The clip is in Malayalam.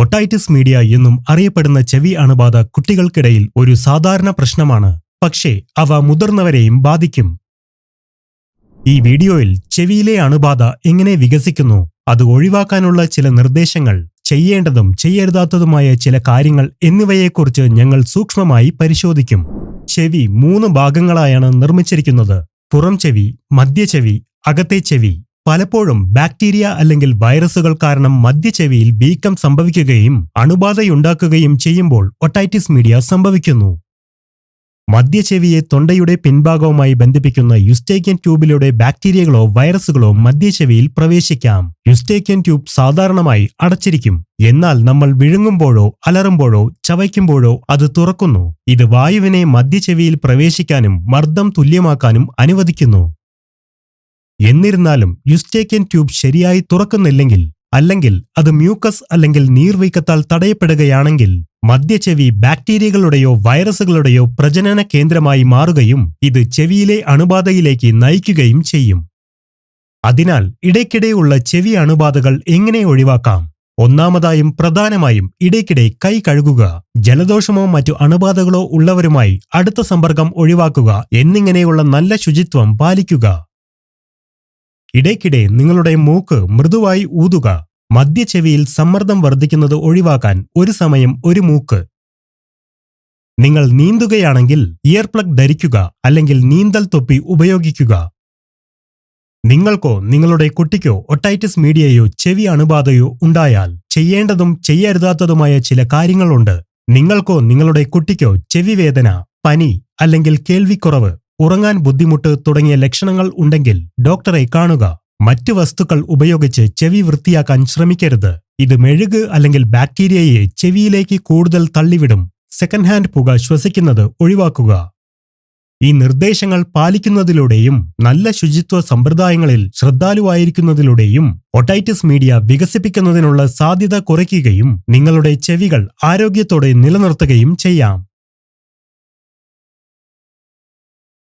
ഒട്ടൈറ്റിസ് മീഡിയ എന്നും അറിയപ്പെടുന്ന ചെവി അണുബാധ കുട്ടികൾക്കിടയിൽ ഒരു സാധാരണ പ്രശ്നമാണ്. പക്ഷേ അവ മുതിർന്നവരെയും ബാധിക്കും. ഈ വീഡിയോയിൽ ചെവിയിലെ അണുബാധ എങ്ങനെ വികസിക്കുന്നു അത് ഒഴിവാക്കാനുള്ള ചില നിർദ്ദേശങ്ങൾ ചെയ്യേണ്ടതും ചെയ്യരുതാത്തതുമായ ചില കാര്യങ്ങൾ എന്നിവയെക്കുറിച്ച് ഞങ്ങൾ സൂക്ഷ്മമായി പരിശോധിക്കും. ചെവി മൂന്ന് ഭാഗങ്ങളായാണ് നിർമ്മിച്ചിരിക്കുന്നത്. പുറം ചെവി മധ്യചെവി അകത്തെ ചെവി പലപ്പോഴും ബാക്ടീരിയ അല്ലെങ്കിൽ വൈറസുകൾ കാരണം മധ്യചെവിയിൽ വീക്കം സംഭവിക്കുകയും അണുബാധയുണ്ടാക്കുകയും ചെയ്യുമ്പോൾ ഒട്ടൈറ്റിസ് മീഡിയ സംഭവിക്കുന്നു. മധ്യചെവിയെ തൊണ്ടയുടെ പിൻഭാഗവുമായി ബന്ധിപ്പിക്കുന്ന യുസ്റ്റേക്യൻ ട്യൂബിലൂടെ ബാക്ടീരിയകളോ വൈറസുകളോ മധ്യചെവിയിൽ പ്രവേശിക്കാം. യുസ്റ്റേക്യൻ ട്യൂബ് സാധാരണമായി അടച്ചിരിക്കും. എന്നാൽ നമ്മൾ വിഴുങ്ങുമ്പോഴോ അലറുമ്പോഴോ ചവയ്ക്കുമ്പോഴോ അത് തുറക്കുന്നു. ഇത് വായുവിനെ മധ്യചെവിയിൽ പ്രവേശിക്കാനും മർദ്ദം തുല്യമാക്കാനും അനുവദിക്കുന്നു. എന്നിരുന്നാലും യുസ്റ്റേക്യൻ ട്യൂബ് ശരിയായി തുറക്കുന്നില്ലെങ്കിൽ അല്ലെങ്കിൽ അത് മ്യൂക്കസ് അല്ലെങ്കിൽ നീർവീക്കത്താൽ തടയപ്പെടുകയാണെങ്കിൽ മധ്യചെവി ബാക്ടീരിയകളുടെയോ വൈറസുകളുടെയോ പ്രജനന കേന്ദ്രമായി മാറുകയും ഇത് ചെവിയിലെ അണുബാധയിലേക്ക് നയിക്കുകയും ചെയ്യും. അതിനാൽ ഇടയ്ക്കിടെയുള്ള ചെവി അണുബാധകൾ എങ്ങനെ ഒഴിവാക്കാം? ഒന്നാമതായും പ്രധാനമായും ഇടയ്ക്കിടെ കൈ കഴുകുക ജലദോഷമോ മറ്റു അണുബാധകളോ ഉള്ളവരുമായി അടുത്ത സമ്പർക്കം ഒഴിവാക്കുക എന്നിങ്ങനെയുള്ള നല്ല ശുചിത്വം പാലിക്കുക. ഇടയ്ക്കിടെ നിങ്ങളുടെ മൂക്ക് മൃദുവായി ഊതുക. മധ്യചെവിയിൽ സമ്മർദ്ദം വർദ്ധിക്കുന്നത് ഒഴിവാക്കാൻ ഒരു സമയം ഒരു മൂക്ക്. നിങ്ങൾ നീന്തുകയാണെങ്കിൽ ഇയർ പ്ലഗ് ധരിക്കുക അല്ലെങ്കിൽ നീന്തൽ തൊപ്പി ഉപയോഗിക്കുക. നിങ്ങൾക്കോ നിങ്ങളുടെ കുട്ടിക്കോ ഒട്ടൈറ്റിസ് മീഡിയയോ ചെവി അണുബാധയോ ഉണ്ടായാൽ ചെയ്യേണ്ടതും ചെയ്യരുതാത്തതുമായ ചില കാര്യങ്ങളുണ്ട്. നിങ്ങൾക്കോ നിങ്ങളുടെ കുട്ടിക്കോ ചെവി വേദന പനി അല്ലെങ്കിൽ കേൾവിക്കുറവ് ഉറങ്ങാൻ ബുദ്ധിമുട്ട് തുടങ്ങിയ ലക്ഷണങ്ങൾ ഉണ്ടെങ്കിൽ ഡോക്ടറെ കാണുക. മറ്റ് വസ്തുക്കൾ ഉപയോഗിച്ച് ചെവി വൃത്തിയാക്കാൻ ശ്രമിക്കരുത്. ഇത് മെഴുക് അല്ലെങ്കിൽ ബാക്ടീരിയയെ ചെവിയിലേക്ക് കൂടുതൽ തള്ളിവിടും. സെക്കൻഡ് ഹാൻഡ് പുക ശ്വസിക്കുന്നത് ഒഴിവാക്കുക. ഈ നിർദ്ദേശങ്ങൾ പാലിക്കുന്നതിലൂടെയും നല്ല ശുചിത്വ സമ്പ്രദായങ്ങളിൽ ശ്രദ്ധാലുവായിരിക്കുന്നതിലൂടെയും ഒട്ടൈറ്റിസ് മീഡിയ വികസിപ്പിക്കുന്നതിനുള്ള സാധ്യത കുറയ്ക്കുകയും നിങ്ങളുടെ ചെവികൾ ആരോഗ്യത്തോടെ നിലനിർത്തുകയും ചെയ്യാം.